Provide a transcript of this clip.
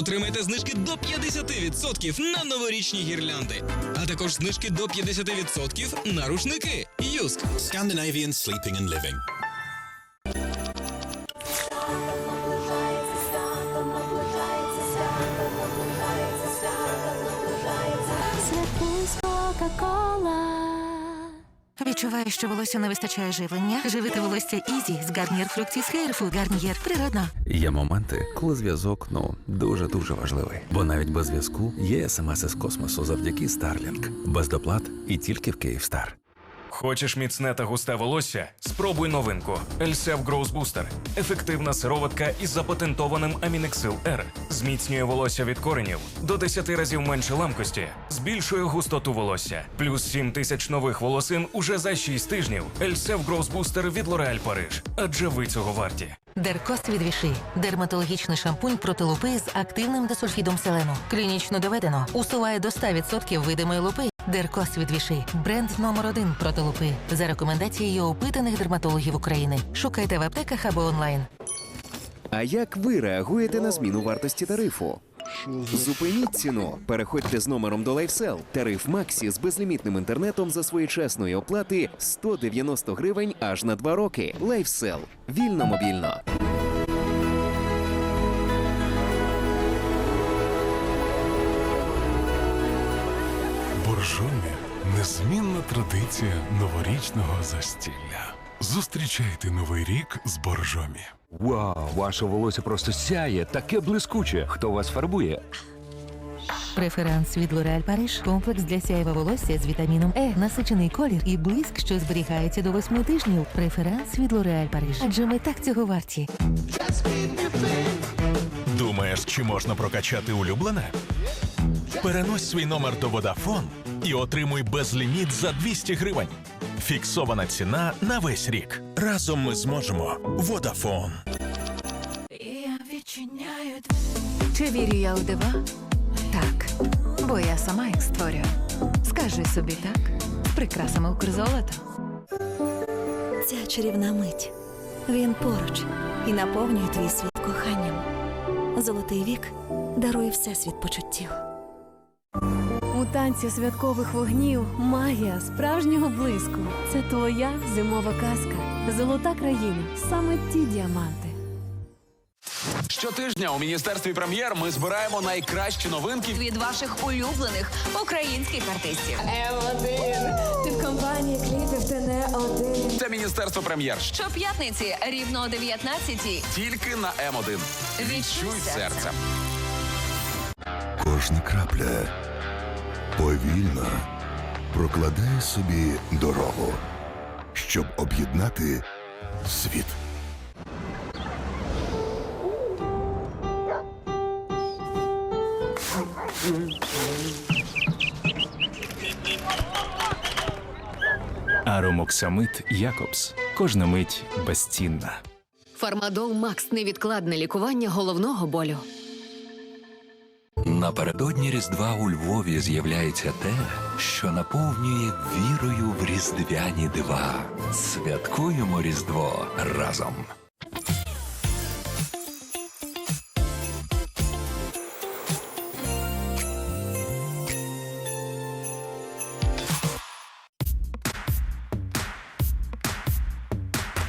Отримайте знижки до 50% на новорічні гірлянди, а також знижки до 50% на рушники. Юск. Scandinavian Sleeping and Living. Відчуваю, що волосся не вистачає живлення. Живити волосся Ізі з Гарнієр Фруктіс Хейрфуд. Гарнієр природно. Є моменти, коли зв'язок ну дуже дуже важливий. Бо навіть без зв'язку є смс із космосу завдяки Starlink. без доплат і тільки в Київстар. Хочеш міцне та густе волосся? Спробуй новинку Elsef Growth Booster. Ефективна сироватка із запатентованим Aminexil R. Зміцнює волосся від коренів до 10 разів менше ламкості, збільшує густоту волосся. Плюс 7 тисяч нових волосин уже за 6 тижнів. Elsef Growth Booster від L'Oréal Paris. Адже ви цього варті. Деркост від Віши. Дерматологічний шампунь проти лупи з активним десульфідом селену. Клінічно доведено. Усуває до 100% видимої лупи. Деркост від Віши. Бренд номер один проти лупи. За рекомендацією опитаних дерматологів України. Шукайте в аптеках або онлайн. А як ви реагуєте на зміну вартості тарифу? Зупиніть ціну. Переходьте з номером до LifeSell. Тариф Максі з безлімітним інтернетом за своєчасної оплати 190 гривень аж на 2 роки. LifeSell. Вільно мобільно. Боржомі незмінна традиція новорічного застілля. Зустрічайте новий рік з боржомі. Вау, ваше волосся просто сяє, таке блискуче. Хто вас фарбує? Преферанс від L'Oréal Paris. Комплекс для сяєва волосся з вітаміном Е. Насичений колір і блиск, що зберігається до восьми тижнів. Преферанс від L'Oréal Paris. Адже ми так цього варті. Думаєш, чи можна прокачати улюблене? Перенось свій номер до Vodafone і отримуй безліміт за 200 гривень. Фіксована ціна на весь рік. Разом ми зможемо. Vodafone. Я відчиняю Чи вірю я у дива? Так, бо я сама їх створюю. Скажи собі так, прикрасами Укрзолото. Ця чарівна мить. Він поруч і наповнює твій світ коханням. Золотий вік дарує всесвіт почуттів. Танці святкових вогнів магія справжнього блиску. Це твоя зимова казка. Золота країна. Саме ті діаманти. Щотижня у міністерстві прем'єр ми збираємо найкращі новинки Від ваших улюблених українських артистів. М1. Ти в компанії кліпів ти не один. Це міністерство прем'єр. Щоп'ятниці рівно о 19-й. Тільки на М1. Відчуй серцем. Кожна крапля повільно прокладає собі дорогу, щоб об'єднати світ. Аромоксамит Якобс. Кожна мить безцінна. Фармадол Макс невідкладне лікування головного болю. Напередодні Різдва у Львові з'являється те, що наповнює вірою в різдвяні дива. Святкуємо Різдво разом.